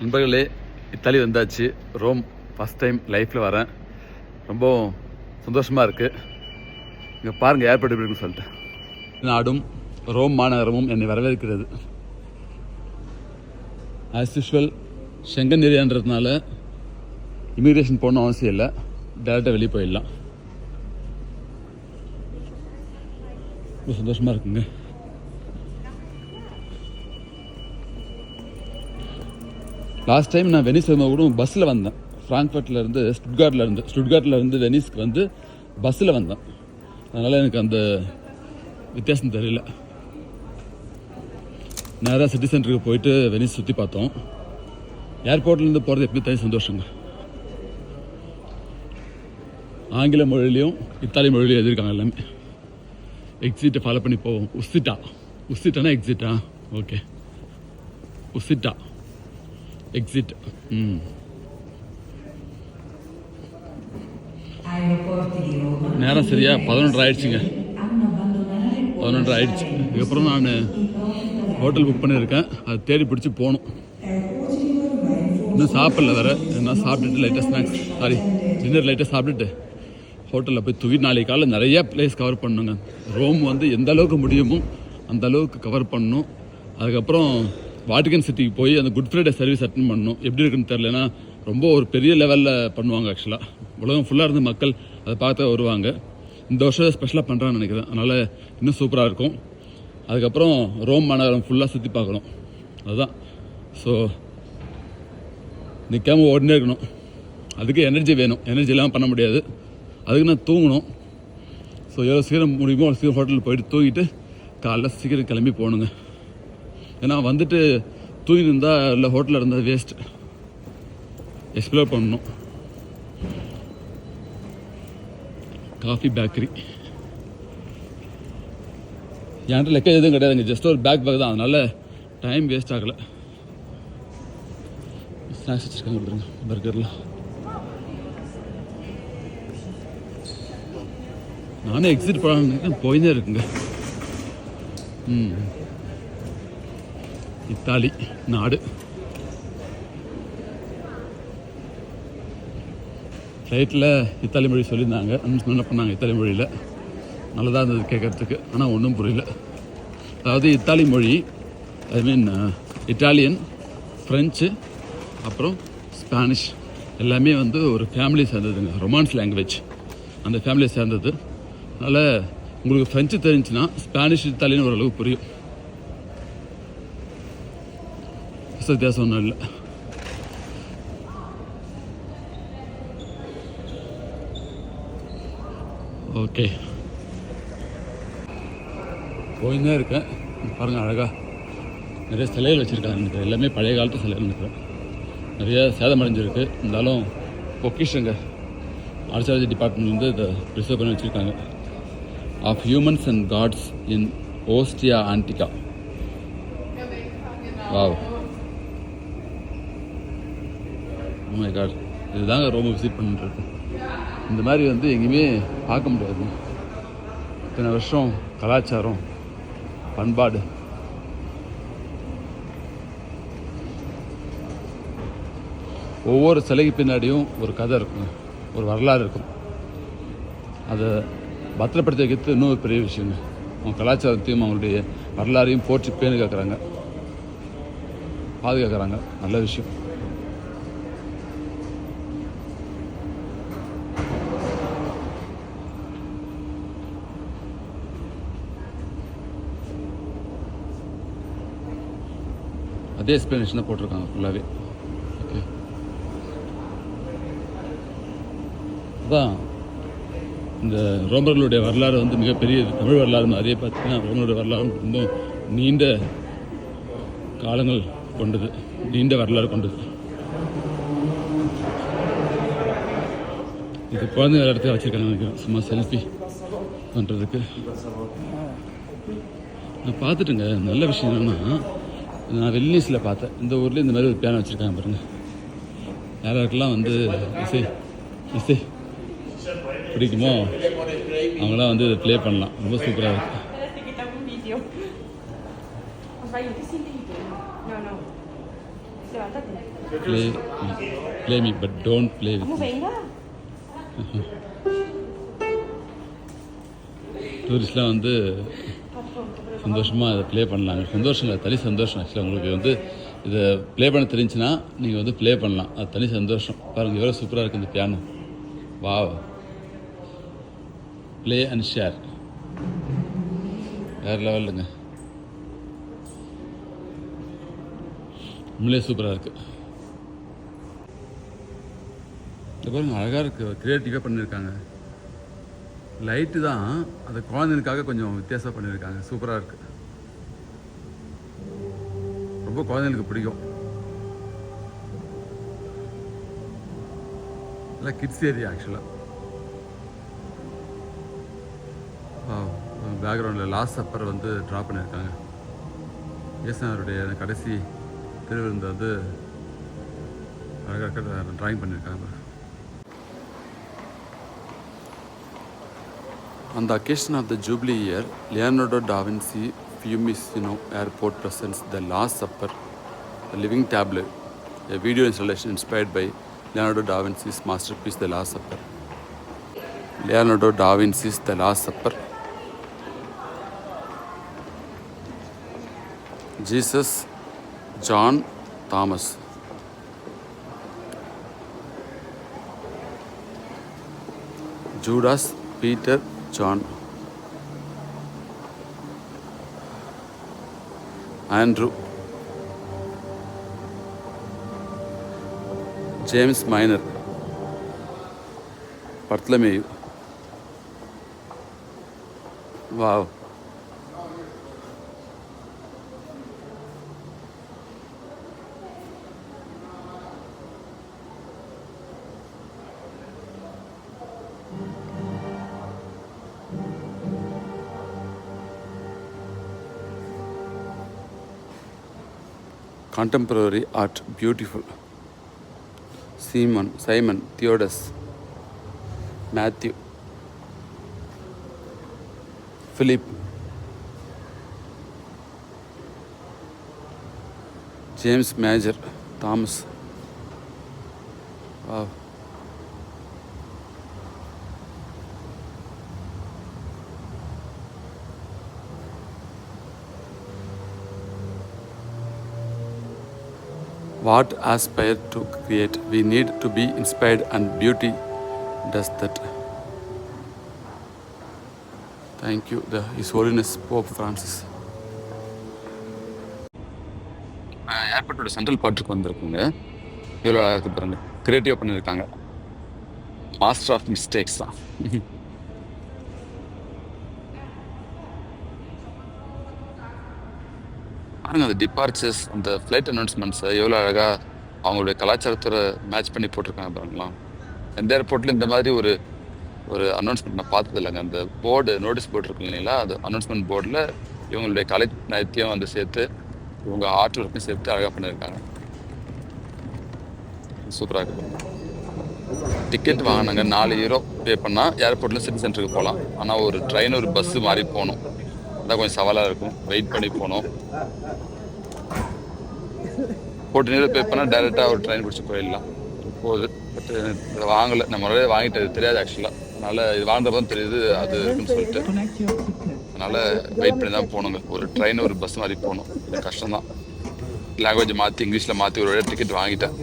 நண்பர்களே இத்தாலி வந்தாச்சு. Rome first time லைஃப்பில் வரேன். ரொம்ப சந்தோஷமாக இருக்குது இங்கே பாருங்கள் ஏர்போர்ட் எப்படி இருக்குன்னு சொல்லிட்டு. நாடும் ரோம் மாநகரமும் என்னை வரவேற்கிறது. ஆஸ் யூஷுவல் செங்கன் ஏரியான்றதுனால இமிக்ரேஷன் போகணும் அவசியம் இல்லை. டேரெக்டாக வெளியே போயிடலாம். ரொம்ப சந்தோஷமாக இருக்குங்க. லாஸ்ட் டைம் நான் வெனிஸ் வரும்போது கூட பஸ்ஸில் வந்தேன். ஃப்ராங்க்ஃபர்ட்லேருந்து இருந்து ஸ்டுட்கார்ட்ல இருந்து இருந்து வெனிஸ்க்கு வந்து பஸ்ஸில் வந்தேன். அதனால் எனக்கு அந்த வித்தியாசம் தெரியல. நேராக சிட்டி சென்டருக்கு போயிட்டு வெனிஸ் சுற்றி பார்த்தோம். ஏர்போர்ட்லேருந்து போகிறது எப்படி தனி சந்தோஷங்க. ஆங்கில மொழிலையும் இத்தாலி மொழிலையும் எழுதியிருக்காங்க எல்லாமே. எக்ஸிட்டை ஃபாலோ பண்ணி போவோம். உஸ்திட்டா உசிட்டானா எக்ஸிட்டா ஓகே உசிட்டா. Exit hmm. நேரம் சரியா? பதினொன்று ஆயிடுச்சுங்க. பதினொன்று ஆயிடுச்சு. இதுக்கப்புறம் நான் ஹோட்டல் புக் பண்ணியிருக்கேன். அது தேடி பிடிச்சி போகணும். இன்னும் சாப்பிடல வேற. என்ன சாப்பிட்டுட்டு லைட்டாக ஸ்நாக்ஸ் சாரி டின்னர் லைட்டாக சாப்பிட்டுட்டு ஹோட்டலில் போய் தூக்கி நாளைக்கு காலையில் நிறைய பிளேஸ் கவர் பண்ணுங்க ரோம் வந்து எந்த அளவுக்கு முடியுமோ அந்த அளவுக்கு கவர் பண்ணணும். அதுக்கப்புறம் வாட்டிகன் சிட்டிக்கு போய் அந்த குட் ஃப்ரைடே சர்வீஸ் அட்டன் பண்ணணும். எப்படி இருக்குன்னு தெரிலனா ரொம்ப ஒரு பெரிய லெவலில் பண்ணுவாங்க ஆக்சுவலாக உலகம் ஃபுல்லாக இருந்து மக்கள் அதை பார்த்து வருவாங்க. இந்த வருஷம் ஸ்பெஷலாக பண்ணுறான்னு நினைக்கிறேன். அதனால் இன்னும் சூப்பராக இருக்கும். அதுக்கப்புறம் ரோம் மாநகரம் ஃபுல்லாக சுற்றி பார்க்கணும். அதுதான் ஸோ நிற்காம ஓடினே இருக்கணும். அதுக்கு எனர்ஜி வேணும். எனர்ஜி இல்லாமல் பண்ண முடியாது. அதுக்கு நான் தூங்கணும். ஸோ எவ்வளோ சீக்கிரம் முடியுமோ அவ்வளோ சீக்கிரம் ஹோட்டலில் போயிட்டு தூங்கிட்டு காலைல சீக்கிரம் கிளம்பி போகணுங்க. ஏன்னா வந்துட்டு தூங்கி இருந்தால் இல்லை ஹோட்டலில் இருந்தால் வேஸ்ட் எக்ஸ்ப்ளோர் பண்ணணும். காஃபி பேக்கரி என்கிட்ட லெக்க எதுவும் கிடையாதுங்க ஜஸ்ட் ஒரு பேக் பேக் தான். அதனால டைம் வேஸ்ட் ஆகலை. ஸ்நாக்ஸ் வச்சுருக்காங்க கொடுத்துருங்க பர்கர்லாம் நானே எக்ஸிட் பண்ண போயினே இருக்குங்க. ம். இத்தாலி நாடு. ஃப்ளைட்டில் இத்தாலி மொழி சொல்லியிருந்தாங்க. என்ன பண்ணாங்க இத்தாலி மொழியில்? நல்லதாக இருந்தது கேட்குறதுக்கு ஆனால் ஒன்றும் புரியல. அதாவது இத்தாலி மொழி ஐ மீன் இட்டாலியன் ஃப்ரெஞ்சு அப்புறம் ஸ்பானிஷ் எல்லாமே வந்து ஒரு ஃபேமிலி சேர்ந்ததுங்க. ரொமான்ஸ் லாங்குவேஜ் அந்த ஃபேமிலியை சேர்ந்தது. அதனால் உங்களுக்கு ஃப்ரெஞ்சு தெரிஞ்சுன்னா ஸ்பானிஷ் இத்தாலின்னு ஓரளவு புரியும். வித்தியாசம் ஒன்றும் இல்லை er ஓகே போயின்னே இருக்கேன் பாருங்கள் அழகாக நிறைய சிலைகள் வச்சுருக்காங்க. எனக்கு எல்லாமே பழைய காலத்து சிலைகள் நினைக்கிறேன் நிறைய சேதமடைஞ்சிருக்கு இருந்தாலும் பொக்கிஷங்க ஆர்ச்சாலஜி டிபார்ட்மெண்ட்லேருந்து இதை ப்ரிசர்வ் பண்ணி வச்சுருக்காங்க. Of humans and gods in Ostia Antica wow Oh my god இதுதாங்க ரொம்ப விசிட் பண்ணுறது இந்த மாதிரி வந்து எங்கேயுமே பார்க்க முடியாது. இத்தனை வருஷம் கலாச்சாரம் பண்பாடு. ஒவ்வொரு சிலைக்கு பின்னாடியும் ஒரு கதை இருக்கும். ஒரு வரலாறு இருக்கும். அதை பத்திரப்படுத்தி வைக்கிறது இன்னும் ஒரு பெரிய விஷயங்க. அவங்க கலாச்சாரத்தையும் அவங்களுடைய வரலாறையும் போற்றி பேணி கேட்குறாங்க பாதுகாக்கிறாங்க. நல்ல விஷயம். அதே எக்ஸ்ப்ளனேஷன் தான் போட்டிருக்காங்க ஃபுல்லாகவே ஓகே அதான் இந்த ரோமர்களுடைய வரலாறு வந்து மிகப்பெரிய தமிழ் வரலாறு அதே பார்த்தீங்கன்னா ரோமர்களுடைய வரலாறு ரொம்ப நீண்ட காலங்கள் கொண்டது நீண்ட வரலாறு கொண்டது. இது குழந்தைங்க இடத்துல வச்சுருக்காங்க நினைக்கிறேன். சும்மா செல்ஃபி பண்ணுறதுக்கு நான் பார்த்துட்டுங்க. நல்ல விஷயம் என்னென்னா நான் வெல்லிஸில் பார்த்தேன். இந்த ஊரில் இந்த மாதிரி ஒரு பியானோ வச்சுருக்காங்க பாருங்கள் யாராருக்கெல்லாம் வந்து இசை இசை பிடிக்குமோ அவங்களாம் வந்து ப்ளே பண்ணலாம். ரொம்ப சூப்பராக இருக்கும் play play me but don't play with டூரிஸ்ட்லாம் வந்து சந்தோஷமாக அதை ப்ளே பண்ணலாங்க சந்தோஷம் இல்லை தனி சந்தோஷம் ஆக்சுவலாக உங்களுக்கு வந்து இதை ப்ளே பண்ண தெரிஞ்சுன்னா நீங்கள் வந்து ப்ளே பண்ணலாம். அது தனி சந்தோஷம். பாருங்கள் எவ்வளோ சூப்பராக இருக்குது இந்த piano wow play and share வேறு லெவலுங்க உண்மையிலே சூப்பராக இருக்குது இது பாருங்கள் அழகாக இருக்குது க்ரியேட்டிவாக பண்ணியிருக்காங்க லைட்டு தான். அந்த குழந்தைங்களுக்காக கொஞ்சம் வித்தியாசம் பண்ணியிருக்காங்க. சூப்பராக இருக்குது ரொம்ப குழந்தைங்களுக்கு பிடிக்கும். இல்லை கிட்ஸ் ஏரியா ஆக்சுவலாக பேக்ரவுண்டில் லாஸ்ட் சப்பர் வந்து ட்ரா பண்ணியிருக்காங்க. இயேசுனாருடைய கடைசி திருவிருந்து வந்து அழகாக ட்ராயிங் பண்ணியிருக்காங்க On the occasion of the Jubilee year, Leonardo da Vinci Fiumicino Airport presents The Last Supper, a living tablet, a video installation inspired by Leonardo da Vinci's masterpiece The Last Supper. Leonardo da Vinci's The Last Supper. Jesus, John, Thomas. Judas, Peter, John Andrew James Minor Bartholomew wow Contemporary art, beautiful. Simon, Simon, Theodus, Matthew, Philip, James Major, Thomas. Wow. What aspire to create we need to be inspired and beauty does that thank you the his holiness Pope Francis ஏர்போர்ட்டோட central பார்ட்டுக்கு வந்திருக்குங்க இவ்வளோ அழகாக பாருங்க கிரியேட்டிவாக பண்ணியிருக்காங்க master of mistakes தான் பாருங்க அந்த departures அந்த ஃப்ளைட் அனௌன்ஸ்மெண்ட்ஸை எவ்வளோ அழகாக அவங்களுடைய கலாச்சாரத்தோட மேட்ச் பண்ணி போட்டிருக்காங்க பாருங்களா. எந்த ஏர்போர்ட்லையும் இந்த மாதிரி ஒரு ஒரு அனௌன்ஸ்மெண்ட் நான் பார்த்தது இல்லைங்க அந்த போர்டு நோட்டீஸ் போர்டு இருக்கு இல்லைங்களா அது அனௌன்ஸ்மெண்ட் போர்டில் இவங்களுடைய கலை நயத்தையும் வந்து சேர்த்து இவங்க ஆர்ட் ஒர்க்கையும் சேர்த்து அழகாக பண்ணியிருக்காங்க. சூப்பராக இருக்கு. டிக்கெட் வாங்கினாங்க நாலு ஹீரோ பே பண்ணால் ஏர்போர்ட்டில் சிட்டி சென்டருக்கு போகலாம். ஆனால் ஒரு ட்ரெயின் ஒரு பஸ்ஸு மாதிரி போகணும். அதான் கொஞ்சம் சவாலாக இருக்கும். வெயிட் பண்ணி போகணும் போட்டு நேரில் பே பண்ணால் டேரெக்டாக ஒரு ட்ரெயின் பிடிச்சி போயிடலாம். போகுது. பட் இதை வாங்கலை. நம்ம முறையே வாங்கிட்டு தெரியாது ஆக்சுவலாக அதனால் இது வாழ்ந்தப்போ தெரியுது அது இருக்குன்னு சொல்லிட்டு. அதனால் வெயிட் பண்ணி தான் போகணுங்க ஒரு ட்ரெயின் ஒரு பஸ் மாதிரி போகணும் கொஞ்சம் கஷ்டம் தான் லாங்குவேஜ் மாற்றி இங்கிலீஷில் மாற்றி ஒரு டிக்கெட் வாங்கிட்டேன்.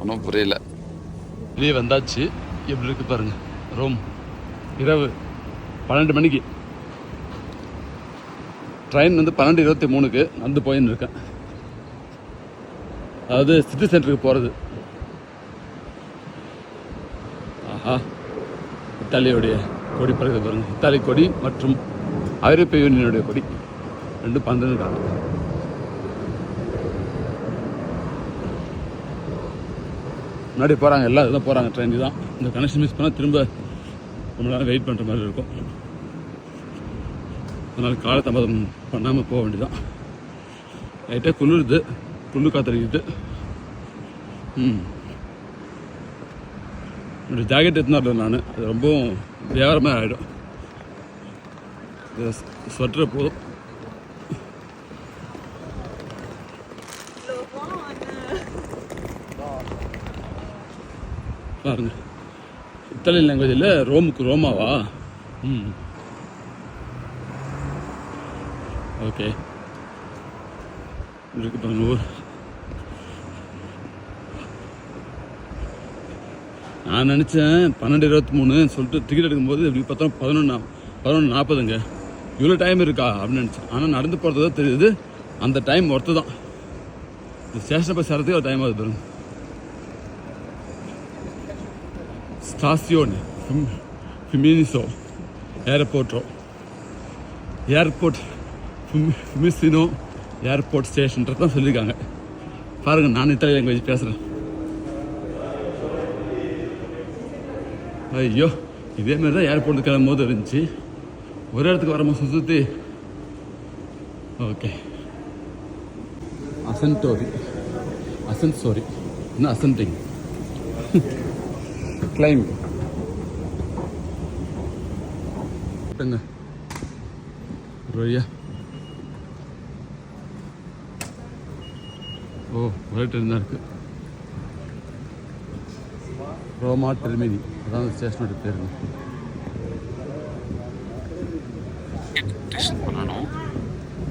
ஒன்றும் புரியல. வெளியே வந்தாச்சு. எப்படி இருக்கு பாருங்க. ரோம். இரவு பன்னெண்டு மணிக்கு. ட்ரெயின் வந்து பன்னெண்டு இருபத்தி மூணுக்கு வந்து போயின்னு இருக்கேன். அதாவது சிட்டி சென்டருக்கு போகிறது ஆஹா இத்தாலியோடைய கொடி பறக்க பாருங்கள் இத்தாலி கொடி மற்றும் ஐரோப்பிய யூனியனுடைய கொடி. ரெண்டு பந்தன்னு காணும். முன்னாடி போகிறாங்க எல்லாம் இதுதான் போகிறாங்க ட்ரெயின் தான். இந்த கனெக்ஷன் மிஸ் பண்ணால் திரும்ப ரொம்ப நேரம் வெயிட் பண்ணுற மாதிரி இருக்கும். அதனால் காலதாமதம் பண்ணாமல் போக வேண்டியதான் லைட்டாக குளிருது குளிர் காத்தடிக்குது. ம். என்னோடய ஜாக்கெட் எடுத்துனார்ல நான். அது ரொம்பவும் வியாபாரமாக ஆகிடும் ஸ்வெட்டரை போதும். பாருங்க. இத்தாலியன் லாங்குவேஜில் ரோமுக்கு ரோமாவா? ம். ஓகே இருக்கு பாருங்க ஊர் நான் நினச்சேன் பன்னெண்டு இருபத்தி மூணு சொல்லிட்டு டிக்கெட் எடுக்கும்போது எப்படி பார்த்தா பதினொன்று பதினொன்று நாற்பதுங்க. இவ்வளோ டைம் இருக்கா அப்படின்னு நினச்சேன். ஆனால் நடந்து போகிறது தான் தெரியுது. அந்த டைம் ஒர்த்து தான். ஸ்டேஷனை போய் சேர்றதுக்கு ஒரு டைம் ஆகுது பாருங்க. Stazione ஃபிமினிசோ ஏர்போர்ட்டோ Aeroporto ஏர்போர்ட் ஃபிமிசினோ ஏர்போர்ட் ஸ்டேஷன்றது தான் சொல்லியிருக்காங்க பாருங்க நான் இத்தாலி லாங்குவேஜ் பேசுகிறேன் ஐயோ இதே மாதிரி தான் ஏர்போர்ட்டுக்கு கிளம்பும் போது இருந்துச்சு ஒரு இடத்துக்கு வரமா சுற்றி ஓகே அசன்டோரி அசன்சோரி இன்னும் அசன்டிங் கிளைம் விட்டுங்க ரோயா ஓ ஒரே ட்ரெயின் தான் இருக்கு. ரோமா டெர்மினி அதான் அந்த ஸ்டேஷனோட பேருங்க. பண்ணணும்.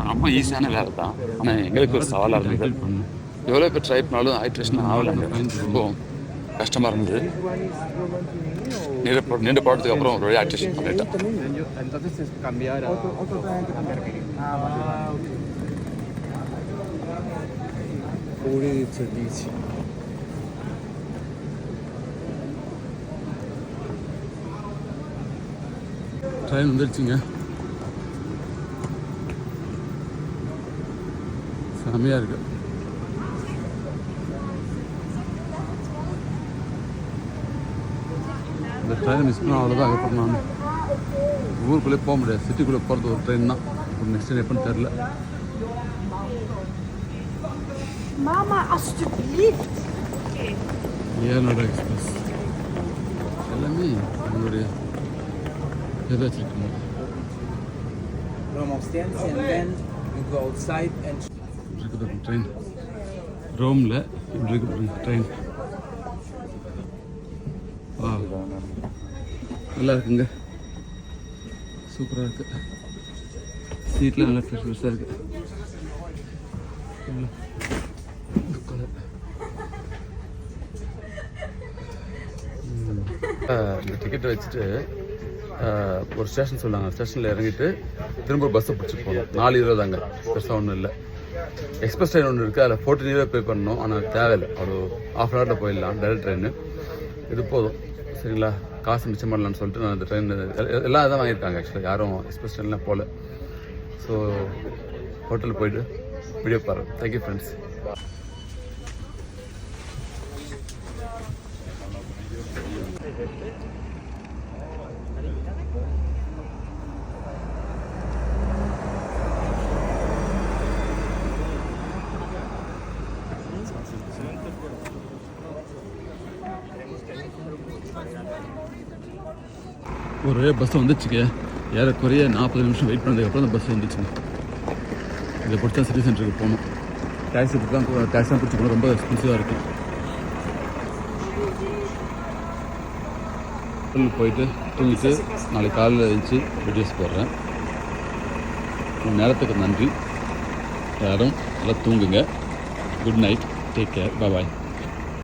ரொம்ப ஈஸியான வேலை தான். ஆனால் எங்களுக்கு ஒரு சவாலாக இருந்தது. எவ்வளோ பேர் ட்ரை பண்ணாலும் ஹைட்ரேஷன் ஆகலைங்க. ரொம்ப கஷ்டமாக இருந்தது. நீண்ட நீண்ட நீண்டு அப்புறம் ஒரு வழியாக அட்ஜஸ்ட் பண்ணிட்டேன். ட்ரெயின் es செம்மையாக இருக்குது ட்ரெயின் மிஸ் பண்ணால் அவ்வளோதான் அதுக்கப்புறம் நான் ஊருக்குள்ளே போக முடியாது சிட்டிக்குள்ளே போகிறது ஒரு ட்ரெயின் தான் இப்போ நெக்ஸ்ட் ட்ரெயின் எப்போன்னு தெரில Mama, alsjeblieft. ஏர்நாடு எக்ஸ்பிரஸ் எல்லாமே நம்மளுடைய எதை வச்சுருக்கோம் Rome stands and then you go outside and இருக்குது ட்ரெயின் ரோமில் இப்படி இருக்கு ட்ரெயின் வா நல்லா இருக்குங்க. சூப்பராக இருக்கு. சீட்டில் நல்லா ஃப்ரெஷ் ஃப்ரெஷ்ஷாக இருக்குது இந்த டிக்கெட்டை வச்சுட்டு ஒரு ஸ்டேஷன் சொன்னாங்க. ஸ்டேஷனில் இறங்கிட்டு திரும்ப பஸ்ஸை பிடிச்சி போகணும் நாலு இருபதாங்க பெருசாக ஒன்றும் இல்லை. எக்ஸ்பிரஸ் ட்ரெயின் ஒன்று இருக்குது அதில் ஃபோர்டீன் இயர் பே பண்ணணும். ஆனால் தேவையில்லை. ஒரு ஆஃப் அன் ஹவரில் போயிடலாம். டைரக்ட் ட்ரெயின் இது போதும். சரிங்களா? காசு மிச்சம் பண்ணலான்னு சொல்லிட்டு நான் அந்த ட்ரெயின் எல்லாம் இதான் வாங்கியிருக்காங்க ஆக்சுவலாக யாரும் எக்ஸ்பிரஸ் ட்ரெயின்லாம் போகல ஸோ ஹோட்டல் போயிட்டு வீடியோ பாருங்கள் தேங்க்யூ ஃப்ரெண்ட்ஸ் ஒரு பஸ் வந்துச்சுங்க. ஏறக்குறைய நாற்பது நிமிஷம் வெயிட் பண்ணதுக்கப்புறம் அந்த பஸ் வந்துச்சுங்க. இதை பிடிச்சா சிட்டி சென்டருக்கு போகணும். டாக்ஸி தான் டாக்ஸி தான் பிடிச்சி ரொம்ப எக்ஸ்பென்சிவாக இருக்கும் ஹோட்டலுக்கு போயிட்டு தூங்கிட்டு நாளைக்கு காலையில் எழுந்துச்சு வீடியோஸ் போடுறேன். உங்கள் நேரத்துக்கு நன்றி. யாரும் நல்லா தூங்குங்க. Good night take care bye